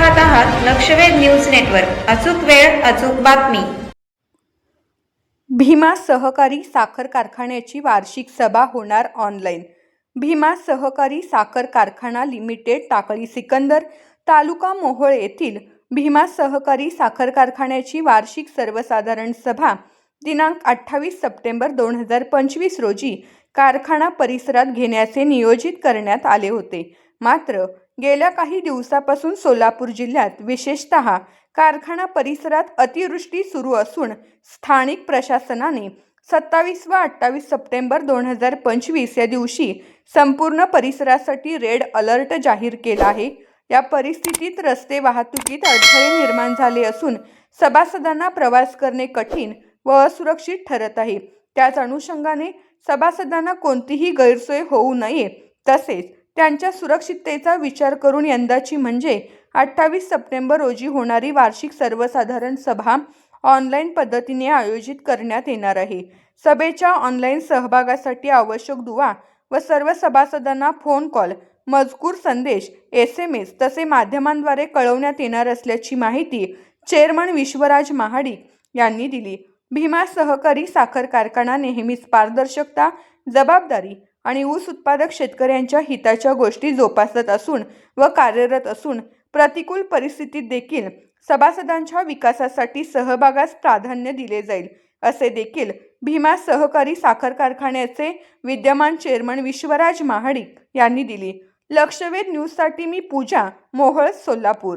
पाहत आहात लक्षवेध news network. अचूक वेळ अचूक बातमी. भीमा सहकारी साखर कारखान्याची वार्षिक सभा होणार ऑनलाईन. भीमा सहकारी साखर कारखाना लिमिटेड टाकळी सिकंदर तालुका मोहोळ येथील भीमा सहकारी साखर कारखान्याची वार्षिक सर्वसाधारण सभा दिनांक अठ्ठावीस सप्टेंबर दोन हजार पंचवीस रोजी कारखाना परिसरात घेण्याचे नियोजित करण्यात आले होते. मात्र गेल्या काही दिवसापासून सोलापूर जिल्ह्यात विशेषतः कारखाना परिसरात अतिवृष्टी सुरू असून स्थानिक प्रशासनाने सत्तावीस व अठ्ठावीस सप्टेंबर दोन हजार पंचवीस या दिवशी संपूर्ण परिसरासाठी रेड अलर्ट जाहीर केला आहे. या परिस्थितीत रस्ते वाहतुकीत अडथळे निर्माण झाले असून सभासदांना प्रवास करणे कठीण व असुरक्षित ठरत आहे. त्याच अनुषंगाने सभासदांना कोणतीही गैरसोय होऊ नये तसेच त्यांच्या सुरक्षिततेचा विचार करून यंदाची म्हणजे अठ्ठावीस सप्टेंबर रोजी होणारी वार्षिक सर्वसाधारण सभा ऑनलाईन पद्धतीने आयोजित करण्यात येणार आहे. सभेच्या ऑनलाईन सहभागासाठी आवश्यक दुवा व सर्व सभासदांना फोन कॉल मजकूर संदेश एस एम एस तसे माध्यमांद्वारे कळवण्यात येणार असल्याची माहिती चेअरमन विश्वराज महाडिक यांनी दिली. भीमा सहकारी साखर कारखाना नेहमीच पारदर्शकता जबाबदारी आणि ऊस उत्पादक शेतकऱ्यांच्या हिताच्या गोष्टी जोपासत असून व कार्यरत असून प्रतिकूल परिस्थितीत देखील सभासदांच्या विकासासाठी सहभागास प्राधान्य दिले जाईल असे देखील भीमा सहकारी साखर कारखान्याचे विद्यमान चेअरमन विश्वराज महाडिक यांनी दिली. लक्षवेध न्यूजसाठी मी पूजा मोहोळ सोलापूर.